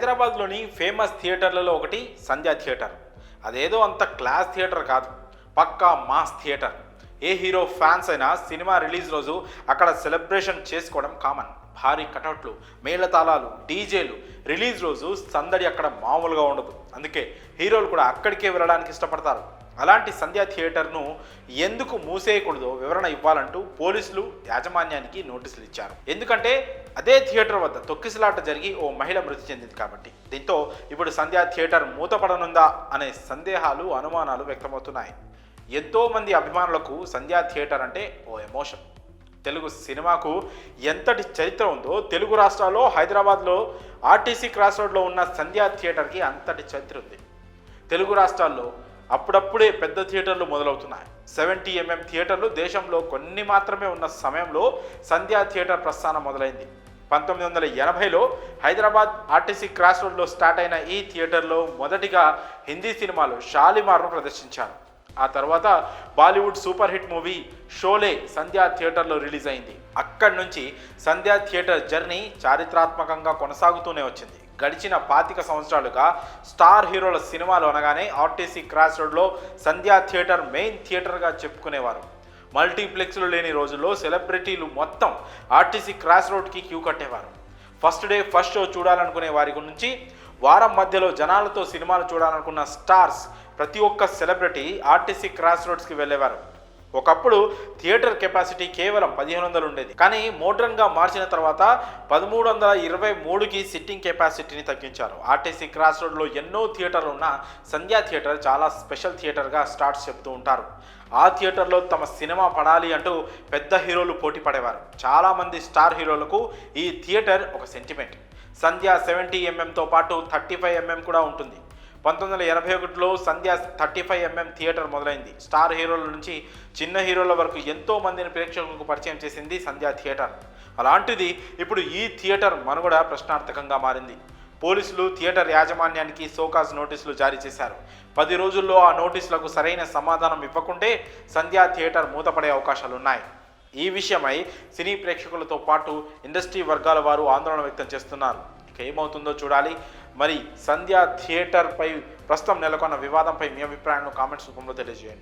హైదరాబాద్లోని ఫేమస్ థియేటర్లలో ఒకటి సంధ్యా థియేటర్. అదేదో అంత క్లాస్ థియేటర్ కాదు. పక్కా మాస్ థియేటర్. ఏ హీరో ఫ్యాన్స్ అయినా సినిమా రిలీజ్ రోజు అక్కడ సెలబ్రేషన్ చేసుకోవడం కామన్. భారీ కటౌట్లు మేళతాళాలు డీజేలు. రిలీజ్ రోజు సందడి అక్కడ మామూలుగా ఉండదు. అందుకే హీరోలు కూడా అక్కడికే వెళ్ళడానికి ఇష్టపడతారు. అలాంటి సంధ్యా థియేటర్ను ఎందుకు మూసేయకూడదో వివరణ ఇవ్వాలంటూ పోలీసులు యాజమాన్యానికి నోటీసులు ఇచ్చారు. ఎందుకంటే అదే థియేటర్ వద్ద తొక్కిసలాట జరిగి ఓ మహిళ మృతి చెందింది కాబట్టి. దీంతో ఇప్పుడు సంధ్యా థియేటర్ మూతపడనుందా అనే సందేహాలు అనుమానాలు వ్యక్తమవుతున్నాయి. ఎంతోమంది అభిమానులకు సంధ్యా థియేటర్ అంటే ఓ ఎమోషన్. తెలుగు సినిమాకు ఎంతటి చరిత్ర ఉందో తెలుగు రాష్ట్రాల్లో హైదరాబాద్లో ఆర్టీసీ క్రాస్ రోడ్లో ఉన్న సంధ్యా థియేటర్కి అంతటి చరిత్ర ఉంది. తెలుగు రాష్ట్రాల్లో అప్పుడప్పుడే పెద్ద థియేటర్లు మొదలవుతున్నాయి. సెవెంటీ ఎంఎం థియేటర్లు దేశంలో కొన్ని మాత్రమే ఉన్న సమయంలో సంధ్యా థియేటర్ ప్రస్థానం మొదలైంది. పంతొమ్మిది వందల ఎనభైలో హైదరాబాద్ ఆర్టీసీ క్రాస్ రోడ్లో స్టార్ట్ అయిన ఈ థియేటర్లో మొదటిగా హిందీ సినిమాలు షాలిమార్ను ప్రదర్శించారు. ఆ తర్వాత Bollywood super hit movie Sholay Sandhya థియేటర్లో రిలీజ్ అయింది. అక్కడి నుంచి సంధ్యా థియేటర్ జర్నీ చారిత్రాత్మకంగా కొనసాగుతూనే వచ్చింది. గడిచిన పాతిక సంవత్సరాలుగా స్టార్ హీరోల సినిమాలు అనగానే ఆర్టీసీ క్రాస్ రోడ్లో సంధ్యా థియేటర్ మెయిన్ థియేటర్గా చెప్పుకునేవారు. మల్టీప్లెక్స్లు లేని రోజుల్లో సెలబ్రిటీలు మొత్తం ఆర్టీసీ క్రాస్ రోడ్కి క్యూ కట్టేవారు. ఫస్ట్ డే ఫస్ట్ షో చూడాలనుకునే వారి గురించి వారం మధ్యలో జనాలతో సినిమాలు చూడాలనుకున్న స్టార్స్ ప్రతి ఒక్క సెలబ్రిటీ ఆర్టీసీ క్రాస్ రోడ్స్కి వెళ్ళేవారు. ఒకప్పుడు థియేటర్ కెపాసిటీ కేవలం పదిహేను వందలు ఉండేది. కానీ మోడ్రన్గా మార్చిన తర్వాత పదమూడు వందల ఇరవై మూడుకి సిట్టింగ్ కెపాసిటీని తగ్గించారు. ఆర్టీసీ క్రాస్ రోడ్లో ఎన్నో థియేటర్లు ఉన్న సంధ్యా థియేటర్ చాలా స్పెషల్ థియేటర్గా స్టార్ట్స్ చెప్తూ ఉంటారు. ఆ థియేటర్లో తమ సినిమా పడాలి అంటూ పెద్ద హీరోలు పోటీ పడేవారు. చాలామంది స్టార్ హీరోలకు ఈ థియేటర్ ఒక సెంటిమెంట్. సంధ్య సెవెంటీ ఎంఎంతో పాటు థర్టీ ఫైవ్ ఎంఎం కూడా ఉంటుంది. పంతొమ్మిది వందల ఎనభై ఒకటిలో Sandhya thirty five MM theatre మొదలైంది. స్టార్ హీరోల నుంచి చిన్న హీరోల వరకు ఎంతో మందిని ప్రేక్షకులకు పరిచయం చేసింది సంధ్య థియేటర్. అలాంటిది ఇప్పుడు ఈ థియేటర్ మనుగడ ప్రశ్నార్థకంగా మారింది. పోలీసులు థియేటర్ యాజమాన్యానికి సోకాజ్ నోటీసులు జారీ చేశారు. పది రోజుల్లో ఆ నోటీసులకు సరైన సమాధానం ఇవ్వకుంటే సంధ్యా థియేటర్ మూతపడే అవకాశాలున్నాయి. ఈ విషయమై సినీ ప్రేక్షకులతో పాటు ఇండస్ట్రీ వర్గాల వారు ఆందోళన వ్యక్తం చేస్తున్నారు. ఇక ఏమవుతుందో చూడాలి. మరి సంధ్యా థియేటర్పై ప్రస్తుతం నెలకొన్న వివాదంపై మీ అభిప్రాయాలను కామెంట్స్ రూపంలో తెలియజేయండి.